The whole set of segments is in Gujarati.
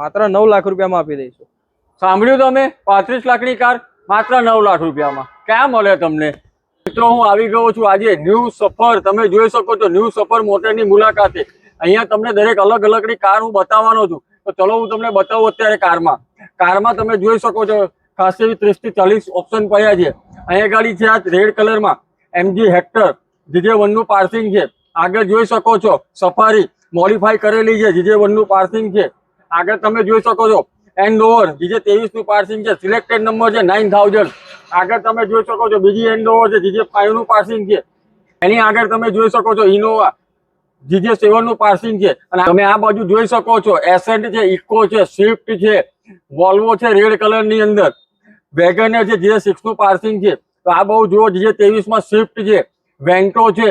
માત્ર નવ લાખ રૂપિયામાં આપી દઈશું. સાંભળ્યું તમે? પાંત્રીસ લાખની કાર માત્ર નવ લાખ રૂપિયામાં. ક્યાં મળે તમને? મિત્રો, હું આવી ગયો છું આજે ન્યૂ સફર. તમે જોઈ શકો છો ન્યૂ સફર મોટરની મુલાકાતે. અહીંયા તમને દરેક અલગ અલગની કાર હું બતાવવાનો છું. તો ચલો, હું તમને બતાવું અત્યારે કારમાં. કારમાં તમે જોઈ શકો છો, ખાસ એવી ત્રીસથી ચાલીસ ઓપ્શન પડ્યા છે. અહીંયા ગાડી છે આ રેડ કલરમાં. MG Hector. જીજે વનનું પાર્સિંગ છે. આગળ જોઈ શકો છો, સફારી મોડિફાઈ કરેલી છે. જીજે વનનું પાર્સિંગ છે. આગળ તમે જોઈ શકો છો. એન્ડ ઓવર જીજે ત્રેવીસનું પાર્સિંગ છે સિલેક્ટેડ નંબર છે નાઇન થાઉઝન્ડ આગળ તમે જોઈ શકો છો, બીજી એન્ડ ઓવર છે જીજે ફાઈવનું પાર્સિંગ છે. એની આગળ તમે જોઈ શકો છો ઇનોવા જીજે સેવનનું પાર્સિંગ છે. અને તમે આ બાજુ જોઈ શકો છો એસેન્ટ છે ઇકો છે સ્વિફ્ટ છે વોલ્વો છે રેડ કલરની અંદર. વેગનર છે જીજે સિક્સનું પાર્સિંગ છે. તો આ બહુ જુઓ જીજે ત્રેવીસમાં સ્વિફ્ટ છે વેન્ટો છે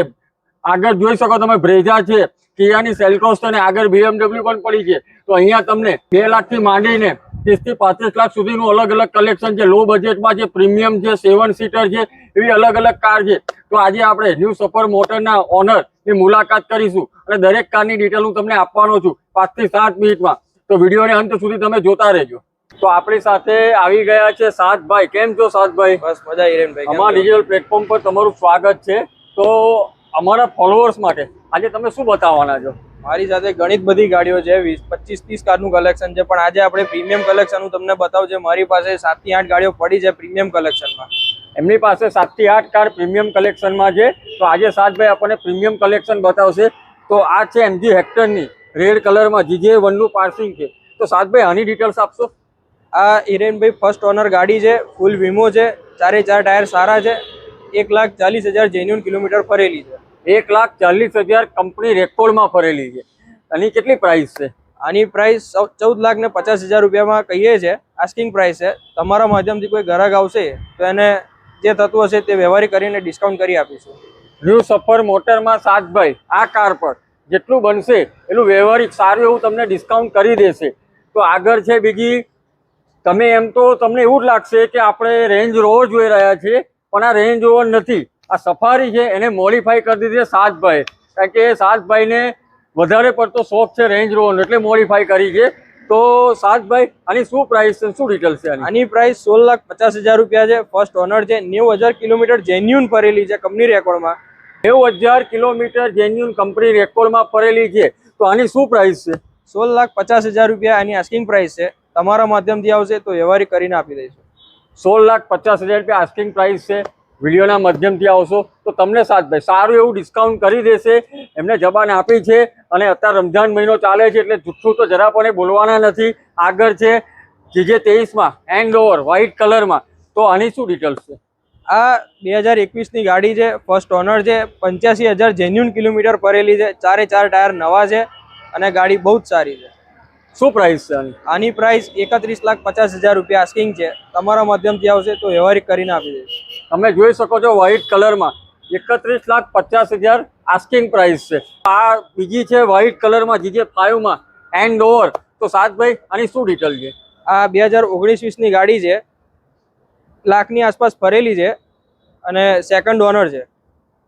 આગળ જોઈ શકો તમે બ્રેઝા છે કિયાની સેલ્ટોસ અને આગળ બીએમડબલ્યુ પણ પડી છે. તો અહીંયા તમને બે લાખથી માંડીને ત્રીસથી પાંત્રીસ લાખ સુધીનું અલગ અલગ કલેક્શન છે. લો બજેટમાં છે પ્રીમિયમ છે સેવન સીટર છે એવી અલગ અલગ કાર છે. તો આજે આપણે ન્યૂ સફર મોટરના ઓનરની મુલાકાત કરીશું અને દરેક કારની ડિટેલ હું તમને આપવાનો છું પાંચથી સાત મિનિટમાં. તો વિડીયોને અંત સુધી તમે જોતા રહેજો. તો આપણી સાથે આવી ગયા છે સાતભાઈ. કેમ છો સાતભાઈ? બસ મજા હિરેનભાઈ અમારા ડિજિટલ પ્લેટફોર્મ પર તમારું સ્વાગત છે. તો અમારા ફોલોઅર્સ માટે. આજે તમે શું બતાવવાના છો? મારી સાથે ઘણી જ બધી ગાડીઓ છે વીસ પચીસ ત્રીસ કારનું કલેક્શન છે પણ આજે આપણે પ્રીમિયમ કલેક્શન હું તમને બતાવું છે મારી પાસે સાતથી આઠ ગાડીઓ પડી છે પ્રીમિયમ કલેક્શનમાં એમની પાસે સાતથી આઠ કાર પ્રીમિયમ કલેક્શનમાં છે. તો આજે સાતભાઈ આપણને પ્રીમિયમ કલેક્શન બતાવશે. તો આ છે એમજી હેક્ટરની રેડ કલરમાં જીજે વનનું પાર્સિંગ છે. તો સાતભાઈ આની ડિટેલ્સ આપશો? આ હિરેનભાઈ ફર્સ્ટ ઓનર ગાડી છે ફૂલ વીમો છે ચારે ચાર ટાયર સારા છે એક લાખ ચાલીસ હજાર જેન્યુન કિલોમીટર ફરેલી છે. એક લાખ ચાલીસ હજાર કંપની રેકોર્ડમાં ફરેલી છે. આની કેટલી પ્રાઇસ છે? આની પ્રાઇસ ચૌદ લાખ ને પચાસ હજાર રૂપિયામાં કહીએ છીએ આસ્કિંગ પ્રાઇસ છે. તમારા માધ્યમથી કોઈ ગ્રાહક આવશે તો એને જે થતું હશે તે વ્યવહારિક કરીને ડિસ્કાઉન્ટ કરી આપીશું. ન્યૂ સફર મોટરમાં સાતભાઈ આ કાર પર જેટલું બનશે એટલું વ્યવહારિક સારું એવું તમને ડિસ્કાઉન્ટ કરી દેશે. તો આગળ છે બીજી તમે એમ તો તમને એવું જ લાગશે કે આપણે રેન્જ રોવર જોઈ રહ્યા છીએ પણ આ રેન્જ રોવર નથી. આ સફારી છે એને મોડિફાઈ કરી દીધી છે સાતભાઈ કારણ કે સાતભાઈને વધારે પડતો શોખ છે રેન્જ રોવર એટલે મોડિફાઈ કરી છે. તો સાતભાઈ આની શું પ્રાઇસ છે શું ડિટેલ છે આની? આની પ્રાઇસ સોળ લાખ પચાસ હજાર રૂપિયા છે. ફર્સ્ટ ઓનર છે નેવું હજાર કિલોમીટર જેન્યુન ફરેલી છે કંપની રેકોર્ડમાં નેવું હજાર કિલોમીટર જેન્યુન કંપની રેકોર્ડમાં ફરેલી છે. તો આની શું પ્રાઇસ છે? સોળ લાખ પચાસ હજાર રૂપિયા આની આસ્કિંગ પ્રાઇસ છે. તમારા માધ્યમથી આવશે તો વ્યવહારી કરીને આપી દઈશું. સોળ લાખ પચાસ હજાર રૂપિયા આસ્કિંગ પ્રાઇસ છે. વિડીયોના માધ્યમથી આવશો તો તમને સાતભાઈ સારું એવું ડિસ્કાઉન્ટ કરી દેશે એમને જબાન આપી છે અને અત્યારે રમઝાન મહિનો ચાલે છે એટલે જુઠ્ઠું તો જરા પણ બોલવાના નથી. આગળ છે જીજે તેવીસમાં એન્ડ ઓવર વ્હાઇટ કલરમાં તો આની શું ડિટેલ્સ છે? આ બે હજાર એકવીસની ગાડી છે ફર્સ્ટ ઓનર છે પંચ્યાસી હજાર જેન્યુન કિલોમીટર ફરેલી છે ચારે ચાર ટાયર નવા છે અને ગાડી બહુ જ સારી છે. શું પ્રાઇસ છે આની? આની પ્રાઇસ એકત્રીસ લાખ પચાસ હજાર રૂપિયા આસ્કિંગ છે. તમારા માધ્યમથી આવશે તો વ્યવહારિક કરીને આપી દઈશું. તમે જોઈ શકો છો વ્હાઇટ કલરમાં એકત્રીસ લાખ પચાસ હજાર આસ્કિંગ પ્રાઇસ છે. આ બીજી છે વ્હાઇટ કલરમાં જીજે ફાઇવમાં એન્ડ ઓવર તો સાતભાઈ આની શું ડિટેલ છે? આ બે હજાર ઓગણીસ વીસની ગાડી છે. લાખની આસપાસ ફરેલી છે અને સેકન્ડ ઓનર છે.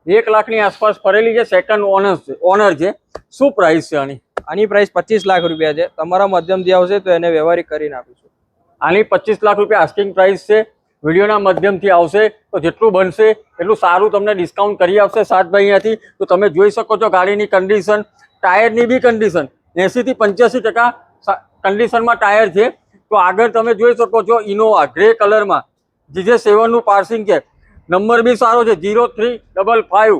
એક લાખની આસપાસ ફરેલી છે સેકન્ડ ઓનર છે ઓનર છે. શું પ્રાઇસ છે આની? આની પ્રાઇસ પચીસ લાખ રૂપિયા છે. તમારા માધ્યમથી આવશે તો એને વ્યવહારિક કરીને આપીશું. આની પચીસ લાખ રૂપિયા આસ્કિંગ પ્રાઇસ છે. વિડીયોના માધ્યમથી આવશે તો જેટલું બનશે એટલું સારું તમને ડિસ્કાઉન્ટ કરી આપશે સાતભાઈ અહીંયાથી. તો તમે જોઈ શકો છો ગાડીની કન્ડિશન ટાયરની બી કન્ડિશન એંસીથી પંચ્યાસી ટકા કન્ડિશનમાં ટાયર છે. તો આગળ તમે જોઈ શકો છો ઇનોવા, ગ્રે કલરમાં. જીજે સેવનનું પાર્સિંગ છે. નંબર બી સારો છે, zero three double five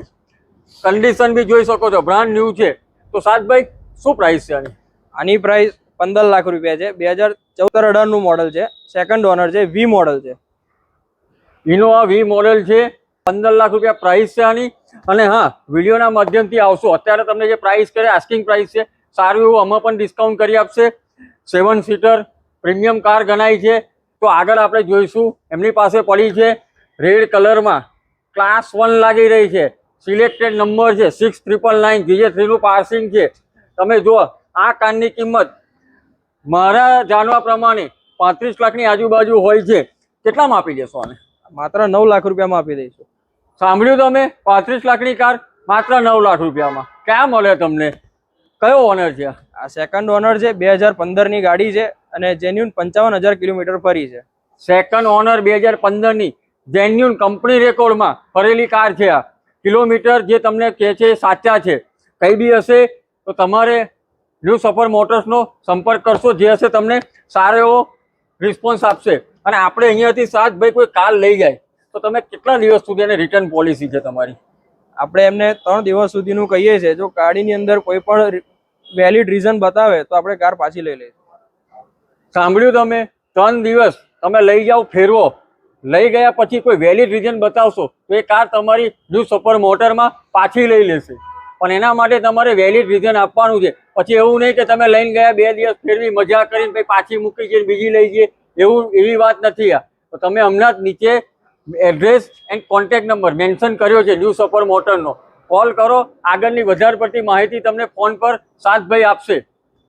condition બી જોઈ શકો છો બ્રાન્ડ ન્યૂ છે. તો સાતભાઈ, શું પ્રાઇસ છે આની? આની પ્રાઇસ પંદર લાખ રૂપિયા છે. બે હજાર ચૌદ અઢારનું મોડલ છે. સેકન્ડ ઓનર છે વી મોડલ છે. ઇનોવા વી મોડેલ છે. પંદર લાખ રૂપિયા પ્રાઇસ છે આની. અને હા વિડીયોના માધ્યમથી આવશો. અત્યારે તમને જે પ્રાઇસ કરે આસ્કિંગ પ્રાઇસ છે, સારું એવું અમે પણ ડિસ્કાઉન્ટ કરી આપશે. સેવન સીટર પ્રીમિયમ કાર ગણાય છે. તો આગળ આપણે જોઈશું. એમની પાસે પડી છે રેડ કલરમાં ક્લાસ વન લાગી રહી છે. સિલેક્ટેડ નંબર છે. સિક્સ ટ્રિપલ નાઇન જીજે થ્રીનું પાર્સિંગ છે. તમે જુઓ, આ કારની કિંમત મારા જાણવા પ્રમાણે પાંત્રીસ લાખની આજુબાજુ હોય છે. કેટલામાં આપી દેશો આને? માત્ર નવ લાખ રૂપિયામાં આપી દઈશું. સાંભળ્યું તમે? પાંત્રીસ લાખની કાર માત્ર નવ લાખ રૂપિયામાં. ક્યાં મળે તમને? કયો ઓનર છે? આ? સેકન્ડ ઓનર છે બે હજાર પંદરની ગાડી છે અને જેન્યુન પંચાવન હજાર કિલોમીટર ફરી છે. સેકન્ડ ઓનર બે હજાર પંદરની જેન્યુન કંપની રેકોર્ડમાં ફરેલી કાર છે આ. કિલોમીટર જે તમને કહે છે સાચા છે. કંઈ બી હશે તો તમારે ન્યૂ સફર મોટર્સનો સંપર્ક કરશો. જે હશે તમને સારો એવો રિસ્પોન્સ આપશે. અને આપણે અહીંયાથી સાત ભાઈ કોઈ કાર લઈ જાય તો તમે કેટલા દિવસ સુધી એને રિટર્ન પોલિસી છે તમારી? આપણે એમને ત્રણ દિવસ સુધીનું કહીએ છીએ જો ગાડીની અંદર કોઈ પણ વેલિડ રીઝન બતાવે તો આપણે કાર પાછી લઈ લઈશું. સાંભળ્યું તમે? ત્રણ દિવસ તમે લઈ જાઓ ફેરવો. લઈ ગયા પછી કોઈ વેલિડ રીઝન બતાવશો તો એ કાર તમારી ન્યૂ સુપર મોટરમાં પાછી લઈ લેશે. પણ એના માટે તમારે વેલિડ રીઝન આપવાનું છે. પછી એવું નહીં કે તમે લઈને ગયા બે દિવસ ફેરવી મજા કરીને પછી પાછી મૂકી છે બીજી લઈ જઈએ. એવું, એવી વાત નથી આ. તો તમે હમણાં જ નીચે address and contact number mention કર્યો છે, ન્યૂ સફર મોટરનો. કોલ કરો, આગળની વધારે પડતી માહિતી તમને ફોન પર સાતભાઈ આપશે.